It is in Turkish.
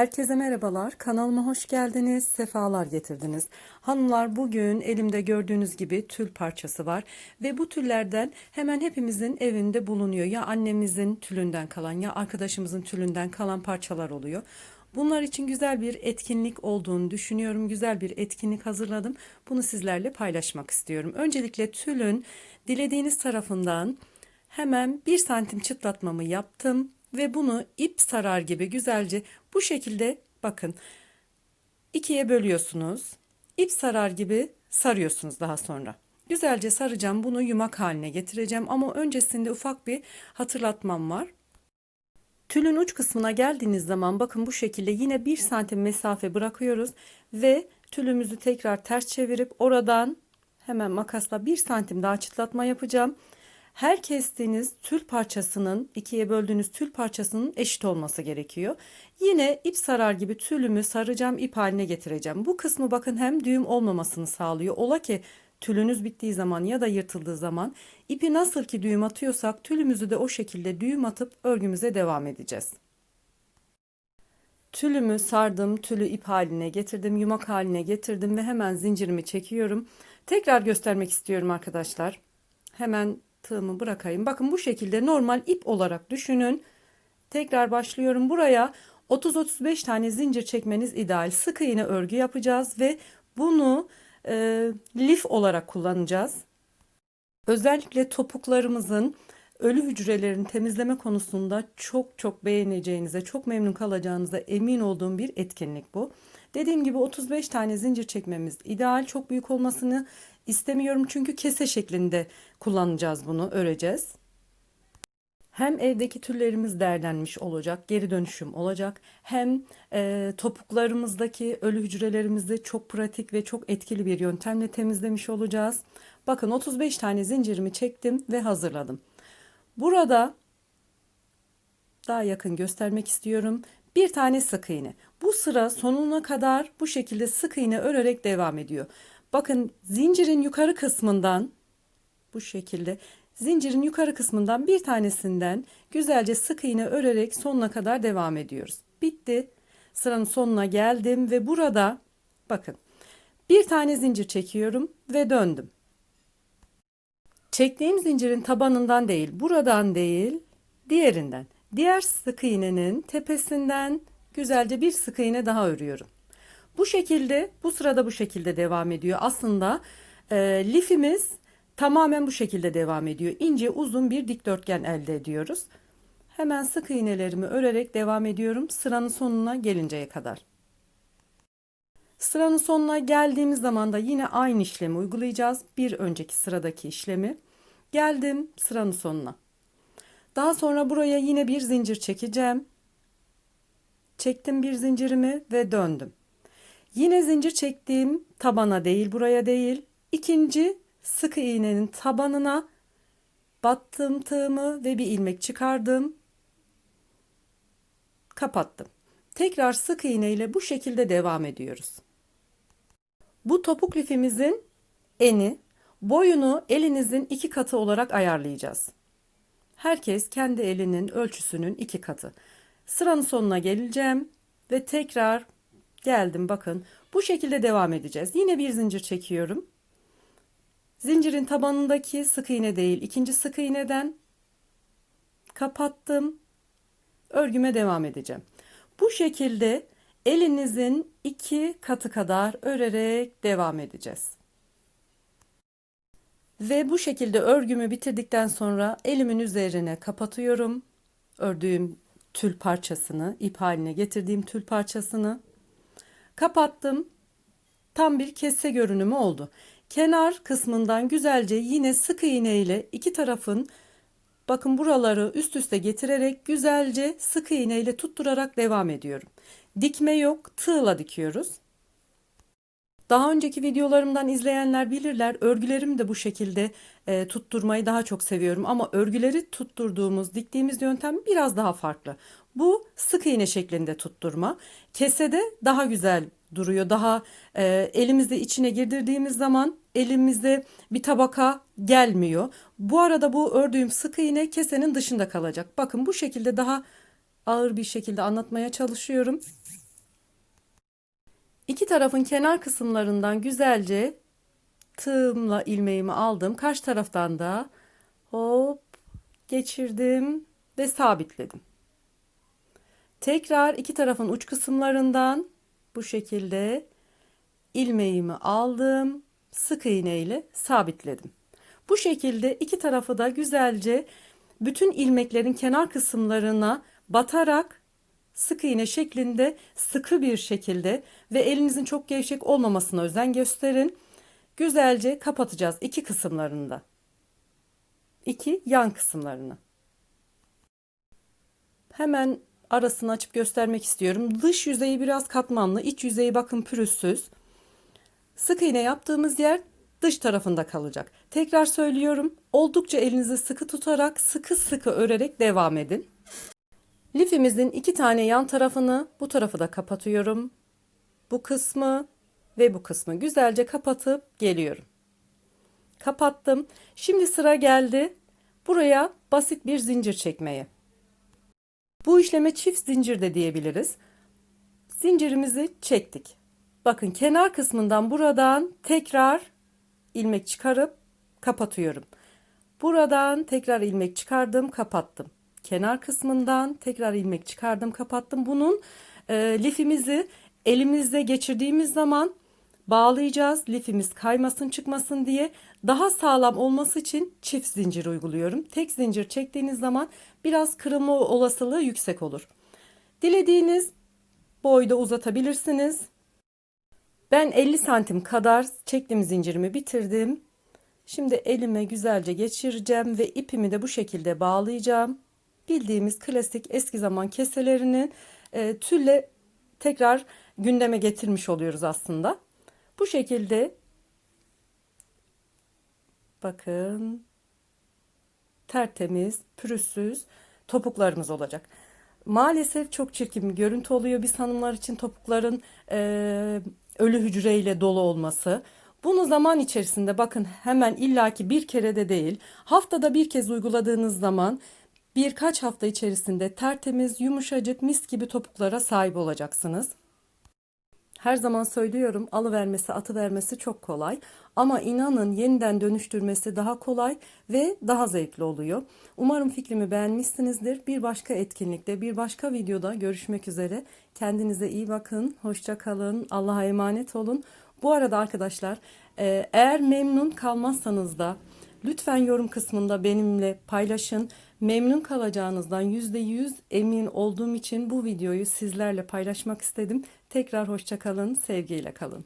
Herkese merhabalar. Kanalıma hoş geldiniz. Sefalar getirdiniz. Hanımlar bugün elimde gördüğünüz gibi tül parçası var ve bu tüllerden hemen hepimizin evinde bulunuyor. Ya annemizin tülünden kalan ya arkadaşımızın tülünden kalan parçalar oluyor. Bunlar için güzel bir etkinlik olduğunu düşünüyorum. Güzel bir etkinlik hazırladım. Bunu sizlerle paylaşmak istiyorum. Öncelikle tülün dilediğiniz tarafından hemen bir santim çıtlatmamı yaptım ve bunu ip sarar gibi güzelce bu şekilde bakın ikiye bölüyorsunuz. İp sarar gibi sarıyorsunuz daha sonra. Güzelce saracağım bunu yumak haline getireceğim ama öncesinde ufak bir hatırlatmam var. Tülün uç kısmına geldiğiniz zaman bakın bu şekilde yine bir santim mesafe bırakıyoruz ve tülümüzü tekrar ters çevirip oradan hemen makasla bir santim daha çıtlatma yapacağım. Her kestiğiniz tül parçasının ikiye böldüğünüz tül parçasının eşit olması gerekiyor. Yine ip sarar gibi tülümü saracağım ip haline getireceğim. Bu kısmı bakın hem düğüm olmamasını sağlıyor. Ola ki tülünüz bittiği zaman ya da yırtıldığı zaman ipi nasıl ki düğüm atıyorsak tülümüzü de o şekilde düğüm atıp örgümüze devam edeceğiz. Tülümü sardım, tülü ip haline getirdim, yumak haline getirdim ve hemen zincirimi çekiyorum. Tekrar göstermek istiyorum arkadaşlar. Hemen tığımı bırakayım. Bakın bu şekilde normal ip olarak düşünün. Tekrar başlıyorum. Buraya 30-35 tane zincir çekmeniz ideal. Sık iğne örgü yapacağız ve bunu e, lif olarak kullanacağız. Özellikle topuklarımızın ölü hücrelerini temizleme konusunda çok çok beğeneceğinize, çok memnun kalacağınıza emin olduğum bir etkinlik bu. Dediğim gibi 35 tane zincir çekmemiz ideal. Çok büyük olmasını istemiyorum çünkü kese şeklinde kullanacağız bunu, öreceğiz. Hem evdeki tüllerimiz değerlenmiş olacak, geri dönüşüm olacak. Hem e, topuklarımızdaki ölü hücrelerimizi çok pratik ve çok etkili bir yöntemle temizlemiş olacağız. Bakın 35 tane zincirimi çektim ve hazırladım. Burada daha yakın göstermek istiyorum. Bir tane sık iğne. Bu sıra sonuna kadar bu şekilde sık iğne örerek devam ediyor. Bakın zincirin yukarı kısmından bu şekilde zincirin yukarı kısmından bir tanesinden güzelce sık iğne örerek sonuna kadar devam ediyoruz. Bitti. Sıranın sonuna geldim ve burada bakın bir tane zincir çekiyorum ve döndüm. Çektiğim zincirin tabanından değil, buradan değil, diğerinden. Diğer sık iğnenin tepesinden güzelce bir sık iğne daha örüyorum. Bu şekilde bu sırada bu şekilde devam ediyor. Aslında e, lifimiz tamamen bu şekilde devam ediyor. İnce uzun bir dikdörtgen elde ediyoruz. Hemen sık iğnelerimi örerek devam ediyorum sıranın sonuna gelinceye kadar. Sıranın sonuna geldiğimiz zaman da yine aynı işlemi uygulayacağız. Bir önceki sıradaki işlemi. Geldim sıranın sonuna. Daha sonra buraya yine bir zincir çekeceğim. Çektim bir zincirimi ve döndüm. Yine zincir çektiğim tabana değil buraya değil. İkinci sık iğnenin tabanına battım tığımı ve bir ilmek çıkardım. Kapattım. Tekrar sık iğne ile bu şekilde devam ediyoruz. Bu topuk lifimizin eni boyunu elinizin iki katı olarak ayarlayacağız. Herkes kendi elinin ölçüsünün iki katı. Sıranın sonuna geleceğim ve tekrar geldim bakın. Bu şekilde devam edeceğiz. Yine bir zincir çekiyorum. Zincirin tabanındaki sık iğne değil, ikinci sık iğneden kapattım. Örgüme devam edeceğim. Bu şekilde elinizin iki katı kadar örerek devam edeceğiz. Ve bu şekilde örgümü bitirdikten sonra elimin üzerine kapatıyorum. Ördüğüm tül parçasını, ip haline getirdiğim tül parçasını kapattım. Tam bir kese görünümü oldu. Kenar kısmından güzelce yine sık iğne ile iki tarafın bakın buraları üst üste getirerek güzelce sık iğne ile tutturarak devam ediyorum. Dikme yok, tığla dikiyoruz. Daha önceki videolarımdan izleyenler bilirler. Örgülerimi de bu şekilde e, tutturmayı daha çok seviyorum. Ama örgüleri tutturduğumuz, diktiğimiz yöntem biraz daha farklı. Bu sık iğne şeklinde tutturma. Kesede daha güzel duruyor. Daha e, elimizde içine girdirdiğimiz zaman elimizde bir tabaka gelmiyor. Bu arada bu ördüğüm sık iğne kesenin dışında kalacak. Bakın bu şekilde daha ağır bir şekilde anlatmaya çalışıyorum. İki tarafın kenar kısımlarından güzelce tığımla ilmeğimi aldım. Karşı taraftan da hop geçirdim ve sabitledim. Tekrar iki tarafın uç kısımlarından bu şekilde ilmeğimi aldım. Sık iğne ile sabitledim. Bu şekilde iki tarafı da güzelce bütün ilmeklerin kenar kısımlarına batarak sık iğne şeklinde sıkı bir şekilde ve elinizin çok gevşek olmamasına özen gösterin. Güzelce kapatacağız iki kısımlarında. İki yan kısımlarını. Hemen arasını açıp göstermek istiyorum. Dış yüzeyi biraz katmanlı, iç yüzeyi bakın pürüzsüz. Sık iğne yaptığımız yer dış tarafında kalacak. Tekrar söylüyorum. Oldukça elinizi sıkı tutarak sıkı sıkı örerek devam edin. Lifimizin iki tane yan tarafını bu tarafı da kapatıyorum. Bu kısmı ve bu kısmı güzelce kapatıp geliyorum. Kapattım. Şimdi sıra geldi buraya basit bir zincir çekmeye. Bu işleme çift zincir de diyebiliriz. Zincirimizi çektik. Bakın kenar kısmından buradan tekrar ilmek çıkarıp kapatıyorum. Buradan tekrar ilmek çıkardım, kapattım. Kenar kısmından tekrar ilmek çıkardım, kapattım. Bunun e, lifimizi elimizde geçirdiğimiz zaman bağlayacağız. Lifimiz kaymasın çıkmasın diye daha sağlam olması için çift zincir uyguluyorum. Tek zincir çektiğiniz zaman biraz kırılma olasılığı yüksek olur. Dilediğiniz boyda uzatabilirsiniz. Ben 50 santim kadar çektiğim zincirimi bitirdim. Şimdi elime güzelce geçireceğim ve ipimi de bu şekilde bağlayacağım. Bildiğimiz klasik eski zaman keselerini e, tülle tekrar gündeme getirmiş oluyoruz aslında. Bu şekilde bakın tertemiz, pürüzsüz topuklarımız olacak. Maalesef çok çirkin bir görüntü oluyor biz hanımlar için topukların e, ölü hücreyle dolu olması. Bunu zaman içerisinde bakın hemen illaki bir kere de değil haftada bir kez uyguladığınız zaman birkaç hafta içerisinde tertemiz, yumuşacık, mis gibi topuklara sahip olacaksınız. Her zaman söylüyorum alıvermesi, atıvermesi çok kolay. Ama inanın yeniden dönüştürmesi daha kolay ve daha zevkli oluyor. Umarım fikrimi beğenmişsinizdir. Bir başka etkinlikte, bir başka videoda görüşmek üzere. Kendinize iyi bakın, hoşça kalın, Allah'a emanet olun. Bu arada arkadaşlar e, eğer memnun kalmazsanız da lütfen yorum kısmında benimle paylaşın. Memnun kalacağınızdan %100 emin olduğum için bu videoyu sizlerle paylaşmak istedim. Tekrar hoşça kalın, sevgiyle kalın.